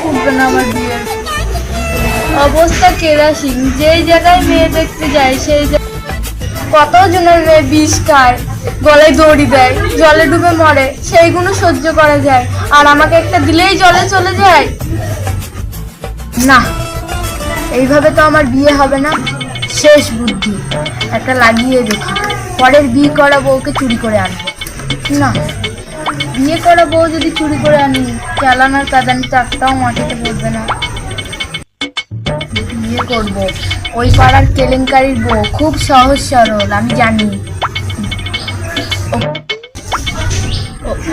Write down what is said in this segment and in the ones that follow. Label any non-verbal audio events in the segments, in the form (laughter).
ফুটবে আমার বিয়ের। অবস্থা কেরাসিন যেই জায়গায় মেয়ে দেখতে যায়, সেই কত জনের মেয়ে বিষ খায়, গলায় দড়ি দেয়, জলে ডুবে মরে, সেইগুলো সহ্য করা যায়। আর আমাকে একটা দিলেই জলে চলে যায়? না, এইভাবে তো আমার বিয়ে হবে না। শেষ বুদ্ধি। একটা লাগিয়ে দেখি। পরের বিয়ে করা বউকে চুরি করে আনব। না। বিয়ে করা বউ যদি চুরি করে আনি চালানোর কাদানি তো একটাও মাটিতে পড়বে না। বিয়ে করব। ওই পাড়ার কেলেঙ্কারির বউ খুব সহজ সরল আমি জানি।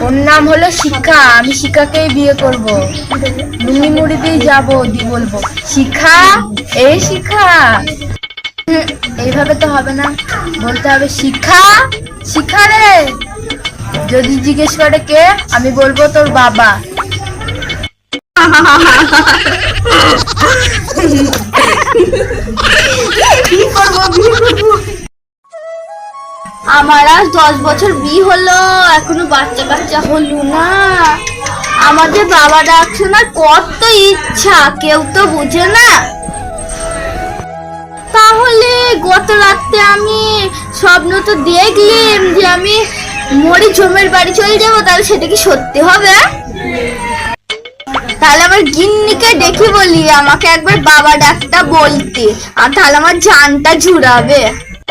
ওর নাম হলো শিখা আমি শিখাকেই বিয়ে করব। লুঙ্গি মুড়ি দিয়ে যাব দি বলব শিখা এই হুম, এইভাবে তো হবে না। বলতে হবে শিখা শিখা রে। যদি জিজ্ঞেস করে কে, আমি বলব তোর বাবা। আমার আজ দশ বছর বিয়ে হলো, এখনও বাচ্চা কাচ্চা হলো না। আমাদের বাবা ডাকছে না, কত ইচ্ছা, কেউ তো বুঝে না। তাহলে গত রাতে আমি স্বপ্ন তো দেখলাম যে আমি মরি জমের বাড়ি চলে যাব, তাহলে সেটা কি সত্যি হবে? তাহলে আমার গিন্নিকে ডেকে বলি, আমাকে একবার বাবা ডাকটা বলতে, আর তাহলে আমার জানটা ঝুরাবে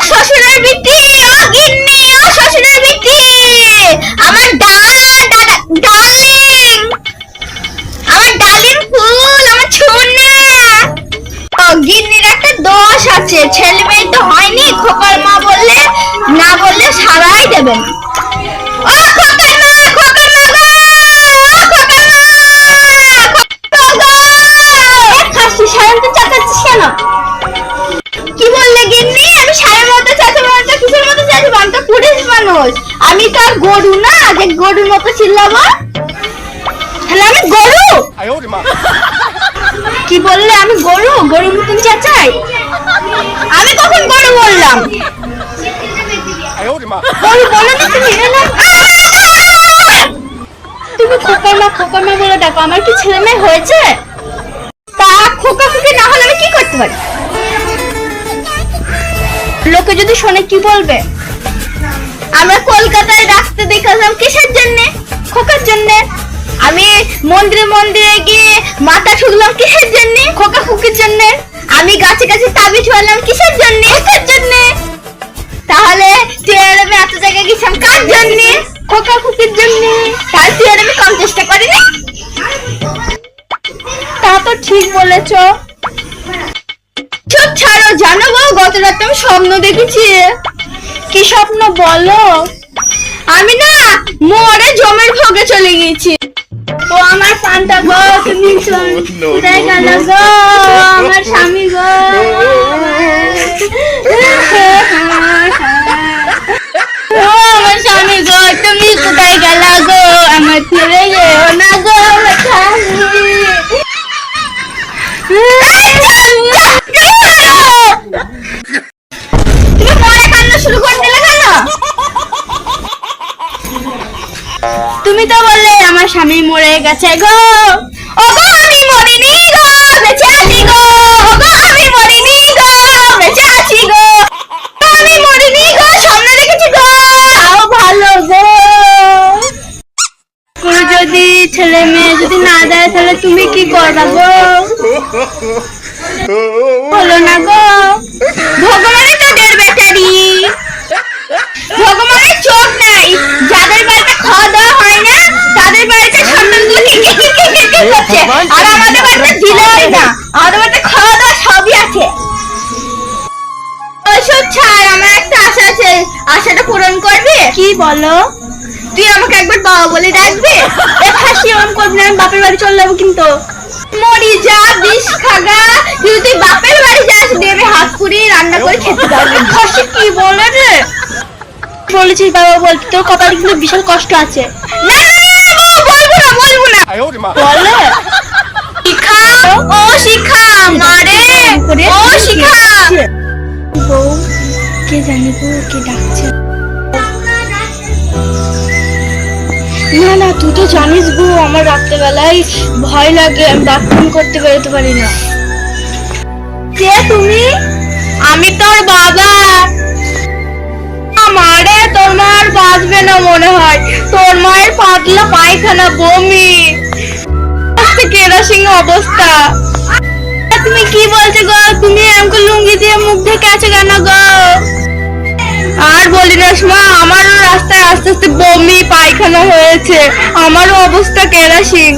শ্বশুরের বিটি, ও গিন্নি, ও শ্বশুরের বিটি, আমার আমার ডার্লিং ফুল, আমার ছোনা গিন্নির একটা দোষ আছে, ছেলে মেয়ে তো হয়নি, খোকার মা বললে, না বললে সারাই দেবেন আমি সারের মতো চাচা কিসের মতো চাচা বানটা পুলিশ মানুষ। আমি তো আর গরু না যে গরুর মতো ছিলাম তাহলে আমি গরু? কি বললে আমি গরু? গরুর মতন চাচাই? আমি তখন গরু বললাম। গরু বলো না তুমি। তুমি খোকা মা খোকা মা বলে দেখো আমার কি ছেলে মেয়ে হয়েছে? তা খোকা খুকি না হলে আমি কি করতে পারি? লোকে যদি শোনে কি বলবে? আমরা কলকাতায় রাখতে দেখালাম কিসের জন্য? খোকার জন্য। আমি মন্দিরে মন্দিরে গিয়ে মাথা ঠুকলাম কিসের জন্য? খোকা খুকির জন্য। আমি গাছে গাছে তাবিজ মারলাম কিসের জন্য? খোকার জন্য। তাহলে টিআরএমে এত জায়গায় গেছিলাম কার জন্য? খোকা খুকির জন্য। তাহলে টিআরএমে কম চেষ্টা করিনি? তা তো ঠিক বলেছ। রাতে আমি স্বপ্ন দেখেছি। কি স্বপ্ন বলো? আমি না মরে জমের ভাগে চলে গেছি ও আমার পান্তা গো তুমি (laughs) কোথায় গেল গো? আমার স্বামী গো ও আমার স্বামী গো তুমি কোথায় গেল গো আমার ছেড়ে যেও না গো আমার স্বামী তুমি মরে কান্না শুরু করে দিলে কেন? তুমি তো বললে আমার স্বামী মরে গেছে গো। ও গো আমি মরিনি গো, বেঁচে আছি গো। ও গো আমি মরিনি গো, বেঁচে আছি গো। আমি মরিনি গো, সামনে রেখেছি গো। তাও ভালো গো। যদি ছেলে মেয়ে যদি না দেয় তাহলে তুমি কি করবা গো? হলো না গো। ভগবানের তোদের কি বলো? তুই আমাকে একবার বাবা বলে ডাকবে? (laughs) হাসি ওরম করবি আমি বাপের বাড়ি চলে যাব কিন্তু। মরি যা বিষ খাগা। কিন্তু তুই বাপের বাড়ি যাস দেবে হাত পুরি রান্না করে খেতে পারবি (laughs) হাসি কি বলে রে? বলেছিস বাবা বলতে তোর কপালে কিন্তু বিশাল কষ্ট আছে। না বলব না বলব না। বলে? শিখা ও শিখা মারে ও শিখা। বউ কে জানি কে ডাকছে? না না, তুই তো জানিস গো আমার রাত্রেবেলায় ভয় লাগে, আমি বাথরুম করতে বেরোতে পারি না। কে তুমি? আমি তোর বাবা। মারে তোর মা বাঁচবে না মনে হয়। তোর মায়ের পাতলা পায়খানা বমি। কেরাসিং অবস্থা? তুমি কি বলছো গো? তুমি আমাকে লুঙ্গি দিয়ে মুখ ঢেকে আছো বলি না মা আমারও রাস্তায় আস্তে আস্তে বমি পায়খানা হয়েছে। আমারও অবস্থা কেরাসিং